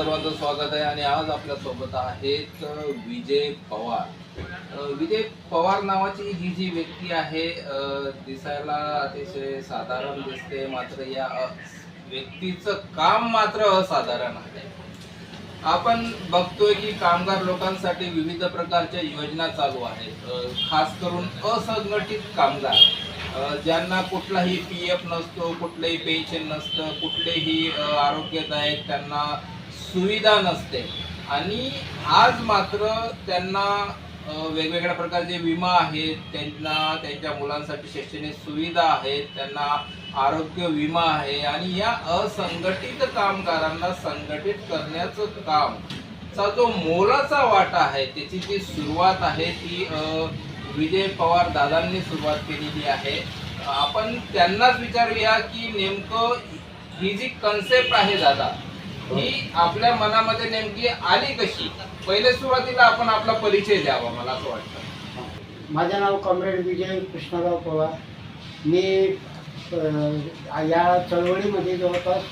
सर्वांचं स्वागत आहे आणि आज आपल्यासोबत आहेत विजय पवार. विजय पवार नावाची ही जी व्यक्ती आहे दिसायला अतिशय साधारण दिसते मात्र या व्यक्तीचं काम मात्र असाधारण आहे. आपण बघतोय की कामगार लोकांसाठी विविध प्रकारच्या योजना चालू आहेत खास करून असंघटित कामगार. ज्यांना कुठलाही पी एफ नसतो कुठलंही पेन्शन नसतं कुठलेही आरोग्यदायक त्यांना सुविधा नसते. आणि आज मात्र त्यांना वेगवेगळ्या प्रकारचे विमा आहेत. त्यांना त्यांच्या मुलांसाठी शैक्षणिक सुविधा आहेत. त्यांना आरोग्य विमा आहे. आणि या असंघटित कामगारांना संघटित करण्याचं काम चा जो मोलाचा वाटा आहे त्याची जी सुरुवात आहे ती विजय पवार दादांनी सुरुवात केलेली आहे. आपण त्यांनाच विचारूया की नेमकं ही जी कन्सेप्ट आहे दादा ही आपल्या मनामध्ये नेमकी आली कशी? पहिले सुरुवातीला आपण आपला परिचय द्यावा मला असं वाटतं. माझं नाव कॉम्रेड विजय कृष्णराव पवार. मी या चळवळीमध्ये जवळपास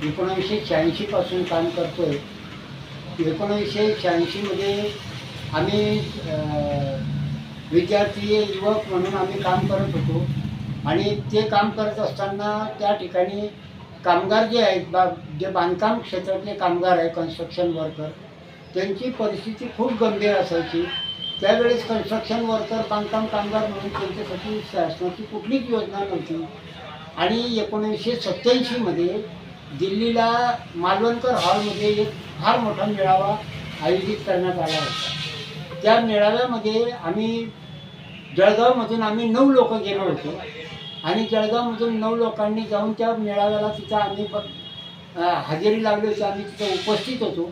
एकोणीसशे शहाऐंशीपासून काम करतो आहे एकोणीसशे शहाऐंशीमध्ये आम्ही विद्यार्थी युवक म्हणून आम्ही काम करत होतो. आणि ते काम करत असताना त्या ठिकाणी कामगार जे आहेत बा जे बांधकाम क्षेत्रातले कामगार आहे कन्स्ट्रक्शन वर्कर त्यांची परिस्थिती खूप गंभीर असायची. त्यावेळेस कन्स्ट्रक्शन वर्कर बांधकाम कामगार म्हणून त्यांच्यासाठी शासनाची कुठलीच योजना नव्हती. आणि एकोणीसशे सत्त्याऐंशीमध्ये दिल्लीला मालवणकर हॉलमध्ये एक फार मोठा मेळावा आयोजित करण्यात आला होता. त्या मेळाव्यामध्ये आम्ही जळगावमधून आम्ही नऊ लोक गेलो होतो. आणि जळगावमधून नऊ लोकांनी जाऊन त्या मेळाव्याला तिथं आम्ही हजेरी लागली होती. आम्ही तिथं उपस्थित होतो.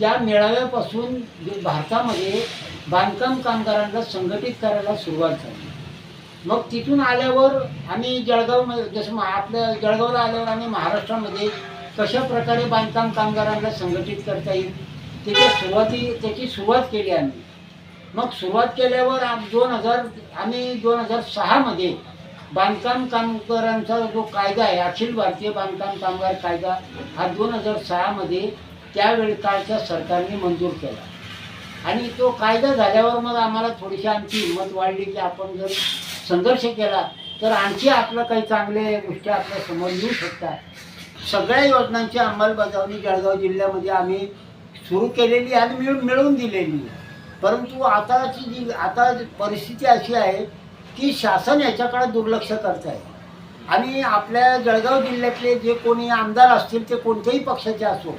त्या मेळाव्यापासून भारतामध्ये बांधकाम कामगारांना संघटित करायला सुरुवात झाली. मग तिथून आल्यावर आम्ही जळगावमध्ये जसं महा- आपल्या जळगावला आल्यावर आम्ही महाराष्ट्रामध्ये कशा प्रकारे बांधकाम कामगारांना संघटित करता येईल? त्याच्या सुरुवाती त्याची सुरुवात केली आम्ही. मग सुरुवात केल्यावर दोन हजार आम्ही दोन हजार सहामध्ये बांधकाम कामगारांचा जो कायदा आहे अखिल भारतीय बांधकाम कामगार कायदा हा दोन हजार सहामध्ये त्यावेळी काळच्या सरकारने मंजूर केला आणि तो कायदा झाल्यावर मग आम्हाला थोडीशी आमची हिंमत वाढली की आपण जर संघर्ष केला तर आणखी आपलं काही चांगले गोष्टी आपल्यासमोर येऊ शकतात सगळ्या योजनांची अंमलबजावणी जळगाव जिल्ह्यामध्ये आम्ही सुरू केलेली आणि मिळून मिळवून दिलेली आहे. परंतु आताची जी आता परिस्थिती अशी आहे की शासन याच्याकडे दुर्लक्ष करत आहे आणि आपल्या जळगाव जिल्ह्यातले जे कोणी आमदार असतील ते कोणत्याही पक्षाचे असो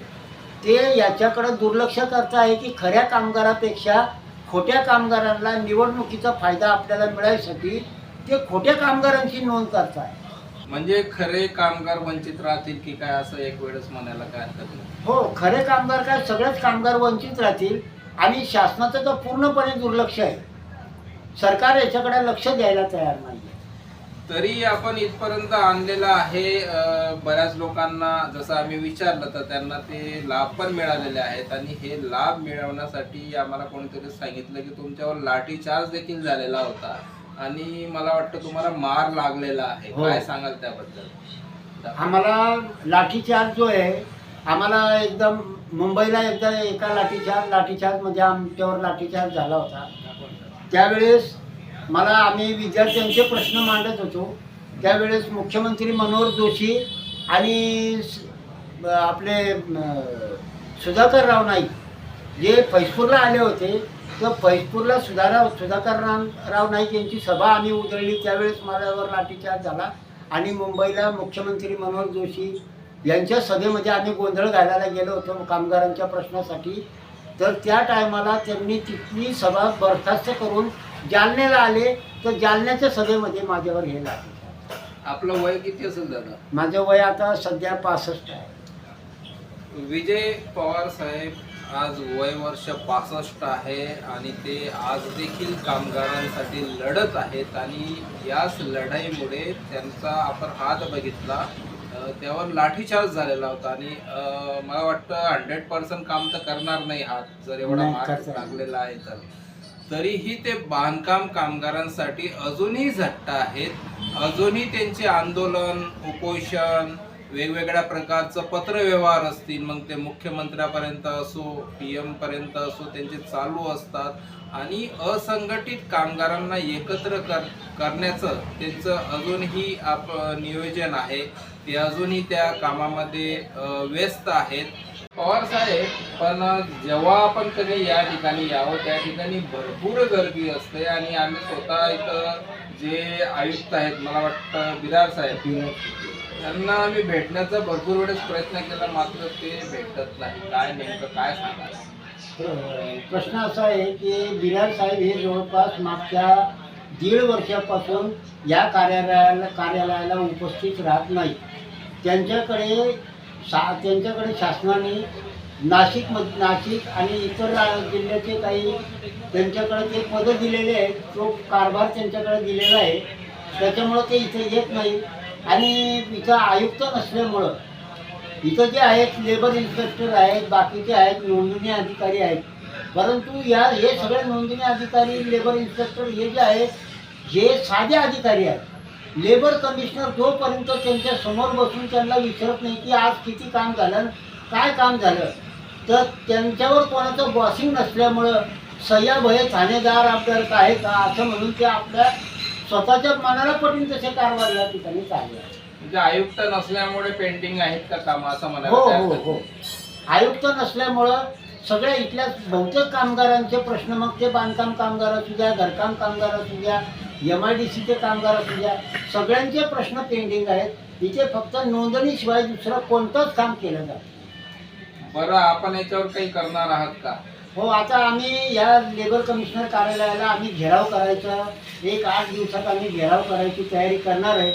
ते याच्याकडे दुर्लक्ष करत आहे की खऱ्या कामगारापेक्षा खोट्या कामगारांना निवडणुकीचा फायदा आपल्याला मिळायसाठी ते खोट्या कामगारांची नोंद करत आहे म्हणजे खरे कामगार वंचित राहतील की काय असं एक वेळेस म्हणायला काय हरकत नाही? हो खरे कामगार काय? सगळेच कामगार वंचित राहतील आणि शासनाचं तर पूर्णपणे दुर्लक्ष आहे. सरकार याच्याकडे लक्ष द्यायला तयार नाही तरी आपण इथपर्यंत आणलेलं आहे अं, बऱ्याच लोकांना जसं आम्ही विचारलं तर त्यांना ते लाभ पण मिळालेले आहेत आणि हे लाभ मिळवण्यासाठी आम्हाला कोणीतरी सांगितलं की तुमच्यावर लाठी चार्ज देखील झालेला होता आणि मला वाटतं तुम्हाला मार लागलेला आहे. हो. काय सांगाल त्याबद्दल? आम्हाला लाठीचार्ज जो आहे आम्हाला एकदम मुंबईला एकदा एका लाठीचार्ज लाठीचार्जमध्ये आमच्यावर लाठीचार्ज झाला होता. त्यावेळेस मला आम्ही विद्यार्थ्यांचे प्रश्न मांडत होतो त्यावेळेस मुख्यमंत्री मनोहर जोशी आणि आपले सुधाकरराव सुधाकर राव नाईक जे फैजपूरला आले होते तर फैजपूरला सुधारा सुधाकर राव नाईक यांची सभा आम्ही उधळली. त्यावेळेस माझ्यावर लाठीचार्ज झाला आणि मुंबईला मुख्यमंत्री मनोहर जोशी यांच्या सभेमध्ये आम्ही गोंधळ घालायला गेलो होतो कामगारांच्या प्रश्नासाठी. तर त्या टायमाला त्यांनी तिथली सभा बरखास्त करून जालन्याला आले तर जालन्याच्या सभेमध्ये माझ्यावर हे लागले. आपलं वय किती असेल दादा? माझं वय आता सध्या पासष्ट आहे. विजय पवार साहेब आज वय वर्ष पासष्ट आहे आणि ते आज देखील कामगारांसाठी लढत आहेत आणि याच लढाईमुळे त्यांचा आपण हात बघितला. त्यावर लाठीचार्ज झालेला होता आणि मला वाटतं हंड्रेड पर्सेंट काम तर करणार नाही हात जर एवढा नाही, मार करता नाही. लागलेला आहे तर. तरीही ते बांधकाम कामगारांसाठी अजूनही झट्ट आहेत. अजूनही त्यांचे आंदोलन उपोषण वेगवेगळ्या प्रकारचं पत्रव्यवहार असतील मग ते मुख्यमंत्र्यापर्यंत असो पी एम पर्यंत असो त्यांचे चालू असतात. आणि असंघटित कामगारांना एकत्र कर करण्याचं त्यांचं अजूनही आप नियोजन आहे. ते अजूनही त्या कामामध्ये व्यस्त आहेत. पवार साहेब पण जेव्हा आपण कधी या ठिकाणी यावं त्या ठिकाणी भरपूर गर्दी असते आणि आम्ही स्वतः इथं जे आयुक्त आहेत मला वाटतं बिरार साहेब त्यांना आम्ही भेटण्याचा भरपूर वेळेस प्रयत्न केला मात्र ते भेटत नाही. काय नेमकं काय सांगाल प्रश्न असा आहे की बिरार साहेब हे जवळपास मागच्या दीड वर्षापासून या कार्यालयाला कार्यालयाला उपस्थित राहत नाही. त्यांच्याकडे शा त्यांच्याकडे शासनाने नाशिक मध नाशिक आणि इतर जिल्ह्याचे काही त्यांच्याकडे ते पदं दिलेले आहेत तो कारभार त्यांच्याकडे दिलेला आहे. त्याच्यामुळं ते इथे येत नाही. आणि इथं आयुक्त नसल्यामुळं इथं जे आहेत लेबर इन्स्पेक्टर आहेत बाकीचे आहेत नोंदणी अधिकारी आहेत परंतु या हे सगळे नोंदणी अधिकारी लेबर इन्स्पेक्टर हे जे आहेत हे साधे अधिकारी आहेत. लेबर कमिशनर जोपर्यंत त्यांच्यासमोर बसून त्यांना विचारत नाही की आज किती काम झालं काय काम झालं तर त्यांच्यावर कोणाचं बॉसिंग नसल्यामुळं सह्याभये ठाणेदार आपल्याला आहे का असं म्हणून ते आपल्या स्वतःच्या मनाला पटून तसे कारभार या ठिकाणी चालले म्हणजे आयुक्त नसल्यामुळे पेंडिंग आहेत का काम असं हो म्हणायला हो काय हो. आयुक्त नसल्यामुळं सगळ्या इथल्या बहुतेक कामगारांचे प्रश्न मग ते बांधकाम कामगार असू द्या घरकाम कामगार असू द्या एम आय डी सीचे कामगार असू द्या सगळ्यांचे प्रश्न पेंडिंग आहेत. इथे फक्त नोंदणीशिवाय दुसरं कोणतंच काम केलं जात बरं आपण याच्यावर काही करणार आहात का? हो आता आम्ही या लेबर कमिशनर कार्यालयाला आम्ही घेराव करायचा. एक आठ दिवसात आम्ही घेराव करायची तयारी करणार आहे.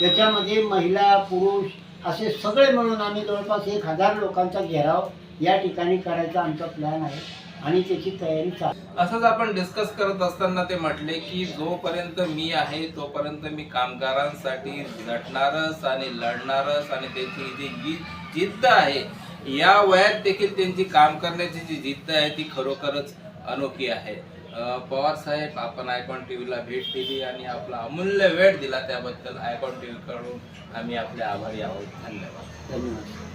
त्याच्यामध्ये महिला पुरुष असे सगळे मिळून आम्ही जवळपास एक हजार लोकांचा घेराव या ठिकाणी करायचा आमचा प्लॅन आहे आणि त्याची तयारी चालू असंच आपण डिस्कस करत असताना ते म्हटले की जोपर्यंत मी आहे तोपर्यंत मी कामगारांसाठी झटणारच आणि लढणारच आणि त्यांची जी जी- जिद्द आहे या वयात देखील त्यांची काम करण्याची जी जिद्द आहे ती खरोखरच अनोखी आहे. पवार साहेब आपण आयकॉन टीव्हीला भेट दिली आणि आपला अमूल्य वेळ दिला त्याबद्दल आयकॉन टीव्ही कडून आम्ही आपले आभारी आहोत. धन्यवाद. धन्यवाद.